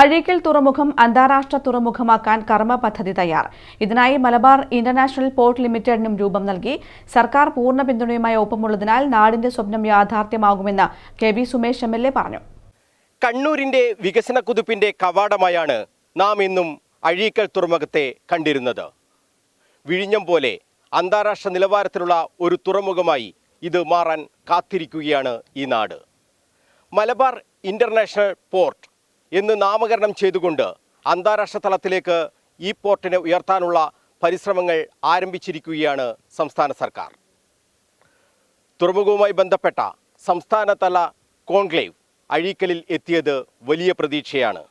അഴീക്കൽ തുറമുഖം അന്താരാഷ്ട്ര തുറമുഖമാക്കാൻ കർമ്മ പദ്ധതി തയ്യാർ. ഇതിനായി മലബാർ ഇന്റർനാഷണൽ പോർട്ട് ലിമിറ്റഡിനും രൂപം നൽകി. സർക്കാർ പൂർണ പിന്തുണയുമായി ഒപ്പമുള്ളതിനാൽ നാടിന്റെ സ്വപ്നം യാഥാർത്ഥ്യമാകുമെന്ന് K V Sumesh M L A പറഞ്ഞു. കണ്ണൂരിന്റെ വികസന കുതിപ്പിന്റെ കവാടമായാണ് നാം ഇന്നും അഴീക്കൽ തുറമുഖത്തെ കണ്ടിരുന്നത്. വിഴിഞ്ഞം പോലെ അന്താരാഷ്ട്ര നിലവാരത്തിലുള്ള ഒരു തുറമുഖമായി ഇത് മാറാൻ കാത്തിരിക്കുകയാണ് ഈ നാട്. മലബാർ ഇന്റർനാഷണൽ പോർട്ട് എന്ന് നാമകരണം ചെയ്തുകൊണ്ട് അന്താരാഷ്ട്ര തലത്തിലേക്ക് ഈ പോർട്ടിനെ ഉയർത്താനുള്ള പരിശ്രമങ്ങൾ ആരംഭിച്ചിരിക്കുകയാണ് സംസ്ഥാന സർക്കാർ. തുറമുഖവുമായി ബന്ധപ്പെട്ട സംസ്ഥാനതല കോൺക്ലേവ് അഴീക്കലിൽ എത്തിയത് വലിയ പ്രതീക്ഷയാണ്.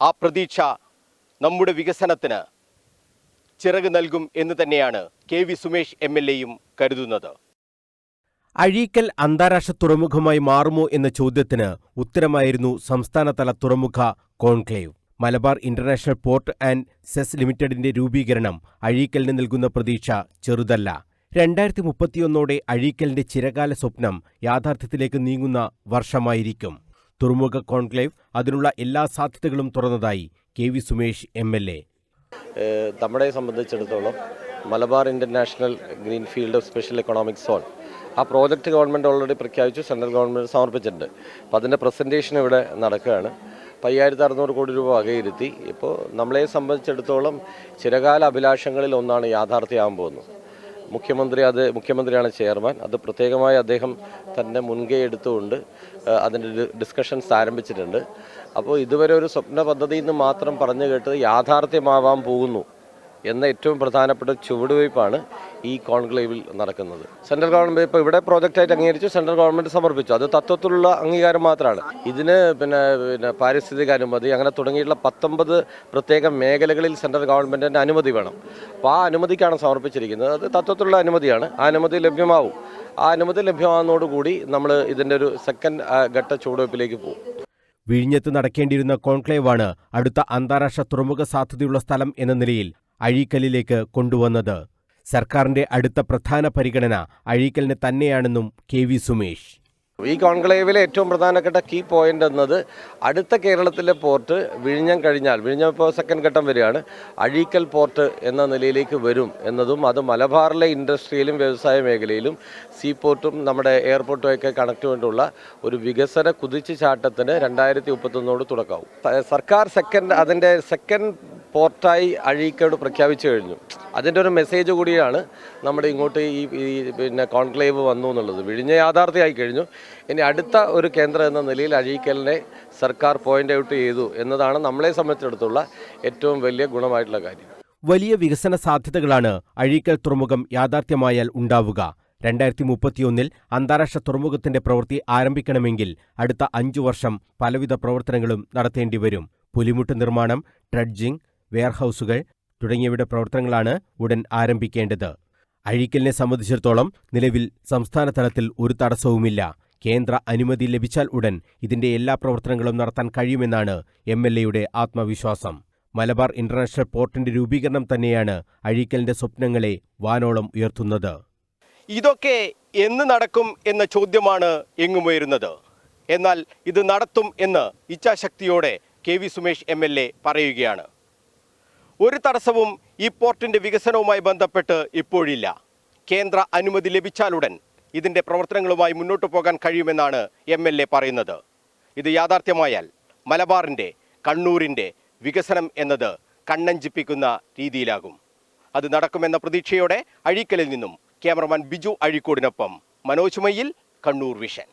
ആ പ്രതീക്ഷ നമ്മുടെ വികസനത്തിന് ചിറക് നൽകും എന്ന് തന്നെയാണ് K V Sumesh M L എയും കരുതുന്നത്. അഴീക്കൽ അന്താരാഷ്ട്ര തുറമുഖമായി മാറുമോ എന്ന ചോദ്യത്തിന് ഉത്തരമായിരുന്നു സംസ്ഥാനതല തുറമുഖ conclave. Malabar International Port and SEZ ലിമിറ്റഡിന്റെ രൂപീകരണം അഴീക്കലിന് നൽകുന്ന പ്രതീക്ഷ ചെറുതല്ല. രണ്ടായിരത്തി മുപ്പത്തിയൊന്നോടെ അഴീക്കലിന്റെ ചിരകാല സ്വപ്നം യാഥാർത്ഥ്യത്തിലേക്ക് നീങ്ങുന്ന വർഷമായിരിക്കും. തുറമുഖ കോൺക്ലേവ് അതിനുള്ള എല്ലാ സാധ്യതകളും തുറന്നതായി K V Sumesh M L A. നമ്മളെ സംബന്ധിച്ചിടത്തോളം Malabar international greenfield special economic zone ആ പ്രോജക്റ്റ് ഗവൺമെന്റ് ഓൾറെഡി പ്രഖ്യാപിച്ചു സെൻട്രൽ ഗവൺമെന്റ് സമർപ്പിച്ചിട്ടുണ്ട്. അപ്പോൾ അതിന്റെ പ്രസന്റേഷൻ ഇവിടെ നടക്കുകയാണ്. അപ്പോൾ അയ്യായിരത്തി അറുന്നൂറ് കോടി രൂപ വകയിരുത്തി. ഇപ്പോൾ നമ്മളെ സംബന്ധിച്ചിടത്തോളം ചിരകാല അഭിലാഷങ്ങളിൽ ഒന്നാണ് യാഥാർത്ഥ്യമാകാൻ പോകുന്നത്. മുഖ്യമന്ത്രി അത് മുഖ്യമന്ത്രിയാണ് ചെയർമാൻ. അത് പ്രത്യേകമായി അദ്ദേഹം തന്നെ മുൻകൈ എടുത്തുകൊണ്ട് അതിന്റെ ഡിസ്കഷൻസ് ആരംഭിച്ചിട്ടുണ്ട്. അപ്പോൾ ഇതുവരെ ഒരു സ്വപ്ന പദ്ധതി നിന്ന് മാത്രം പറഞ്ഞു കേട്ടത് യാഥാർത്ഥ്യമാവാൻ പോകുന്നു. എന്ന ഏറ്റവും പ്രധാനപ്പെട്ട ചുവടുവയ്പ്പാണ് ഈ കോൺക്ലേവിൽ നടക്കുന്നത്. സെൻട്രൽ ഗവൺമെന്റ് ഇപ്പോൾ ഇവിടെ പ്രോജക്റ്റായിട്ട് അംഗീകരിച്ചു സെൻട്രൽ ഗവൺമെന്റ് സമർപ്പിച്ചു. അത് തത്വത്തിലുള്ള അംഗീകാരം മാത്രമാണ് ഇതിന് പിന്നെ പിന്നെ പാരിസ്ഥിതിക അനുമതി അങ്ങനെ തുടങ്ങിയിട്ടുള്ള പത്തൊമ്പത് പ്രത്യേക മേഖലകളിൽ സെൻട്രൽ ഗവൺമെന്റിന്റെ അനുമതി വേണം. അപ്പോൾ ആ അനുമതിക്കാണ് സമർപ്പിച്ചിരിക്കുന്നത്. അത് തത്വത്തിലുള്ള അനുമതിയാണ്. ആ അനുമതി ലഭ്യമാവും. ആ അനുമതി ലഭ്യമാകുന്നതോടുകൂടി നമ്മൾ ഇതിന്റെ ഒരു സെക്കൻഡ് ഘട്ട ചുവടുവയ്പ്പിലേക്ക് പോകും. വിഴിഞ്ഞത്ത് നടക്കേണ്ടിയിരുന്ന കോൺക്ലേവാണ് അടുത്ത അന്താരാഷ്ട്ര തുറമുഖ സാധ്യതയുള്ള സ്ഥലം എന്ന നിലയിൽ അഴീക്കലിലേക്ക് കൊണ്ടുവന്നത്. സർക്കാരിന്റെ അടുത്ത പ്രധാന പരിഗണന അഴീക്കലിന് തന്നെയാണെന്നും കെ വി സുമേഷ്. ഈ കോൺക്ലേവിലെ ഏറ്റവും പ്രധാനപ്പെട്ട കീ പോയിന്റ് എന്നത് അടുത്ത കേരളത്തിലെ പോർട്ട് വിഴിഞ്ഞം കഴിഞ്ഞാൽ വിഴിഞ്ഞം ഇപ്പോൾ സെക്കൻഡ് ഘട്ടം വരികയാണ് അഴീക്കൽ പോർട്ട് എന്ന നിലയിലേക്ക് വരും എന്നതും അത് മലബാറിലെ ഇൻഡസ്ട്രിയിലും വ്യവസായ മേഖലയിലും സീ പോർട്ടും നമ്മുടെ എയർപോർട്ടും ഒക്കെ കണക്ട് വേണ്ടിയുള്ള ഒരു വികസന കുതിച്ചു ചാട്ടത്തിന് രണ്ടായിരത്തി മുപ്പത്തൊന്നോട് തുടക്കാവും സർക്കാർ സെക്കൻഡ് അതിന്റെ സെക്കൻഡ് പോർട്ടായി അഴീക്കോട് പ്രഖ്യാപിച്ചു കഴിഞ്ഞു. അതിന്റെ ഒരു മെസ്സേജ് കൂടിയാണ് നമ്മുടെ ഇങ്ങോട്ട് ഈ പിന്നെ കോൺക്ലേവ് വന്നു എന്നുള്ളത്. വിഴിഞ്ഞ യാഥാർത്ഥ്യമായി കഴിഞ്ഞു. ഇനി അടുത്ത ഒരു കേന്ദ്രം എന്ന നിലയിൽ അഴീക്കലിനെ സർക്കാർ പോയിന്റ് ഔട്ട് ചെയ്തു എന്നതാണ് നമ്മളെ സംബന്ധിച്ചിടത്തുള്ള ഏറ്റവും വലിയ ഗുണമായിട്ടുള്ള കാര്യം. വലിയ വികസന സാധ്യതകളാണ് അഴീക്കൽ തുറമുഖം യാഥാർത്ഥ്യമായാൽ ഉണ്ടാവുക. രണ്ടായിരത്തി മുപ്പത്തിയൊന്നിൽ അന്താരാഷ്ട്ര തുറമുഖത്തിന്റെ പ്രവൃത്തി ആരംഭിക്കണമെങ്കിൽ അടുത്ത അഞ്ചു വർഷം പലവിധ പ്രവർത്തനങ്ങളും നടത്തേണ്ടി വരും. പുലിമുട്ട് നിർമ്മാണം ഡ്രഡ്ജിംഗ് വെയർഹൌസുകൾ തുടങ്ങിയവയുടെ പ്രവർത്തനങ്ങളാണ് ഉടൻ ആരംഭിക്കേണ്ടത്. അഴീക്കലിനെ സംബന്ധിച്ചിടത്തോളം നിലവിൽ സംസ്ഥാന തലത്തിൽ ഒരു തടസ്സവുമില്ല. കേന്ദ്ര അനുമതി ലഭിച്ചാൽ ഉടൻ ഇതിന്റെ എല്ലാ പ്രവർത്തനങ്ങളും നടത്താൻ കഴിയുമെന്നാണ് എം എൽ എയുടെ ആത്മവിശ്വാസം. മലബാർ ഇന്റർനാഷണൽ പോർട്ടിന്റെ രൂപീകരണം തന്നെയാണ് അഴീക്കലിന്റെ സ്വപ്നങ്ങളെ വാനോളം ഉയർത്തുന്നത്. ഇതൊക്കെ എന്ന് നടക്കും എന്ന ചോദ്യമാണ് എങ്ങും ഉയരുന്നത്. എന്നാൽ ഇത് നടത്തും എന്ന് ഇച്ഛാശക്തിയോടെ K V Sumesh M L A പറയുകയാണ്. ഒരു തടസ്സവും ഈ പോർട്ടിന്റെ വികസനവുമായി ബന്ധപ്പെട്ട് ഇപ്പോഴില്ല. കേന്ദ്ര അനുമതി ലഭിച്ചാലുടൻ ഇതിന്റെ പ്രവർത്തനങ്ങളുമായി മുന്നോട്ട് പോകാൻ കഴിയുമെന്നാണ് എം എൽ എ പറയുന്നത്. ഇത് യാഥാർത്ഥ്യമായാൽ മലബാറിന്റെ കണ്ണൂരിന്റെ വികസനം എന്നത് കണ്ണഞ്ചിപ്പിക്കുന്ന രീതിയിലാകും. അത് നടക്കുമെന്ന പ്രതീക്ഷയോടെ അഴീക്കലിൽ നിന്നും ക്യാമറമാൻ ബിജു അഴീക്കോടിനൊപ്പം മനോജ് മയ്യിൽ കണ്ണൂർ വിഷൻ.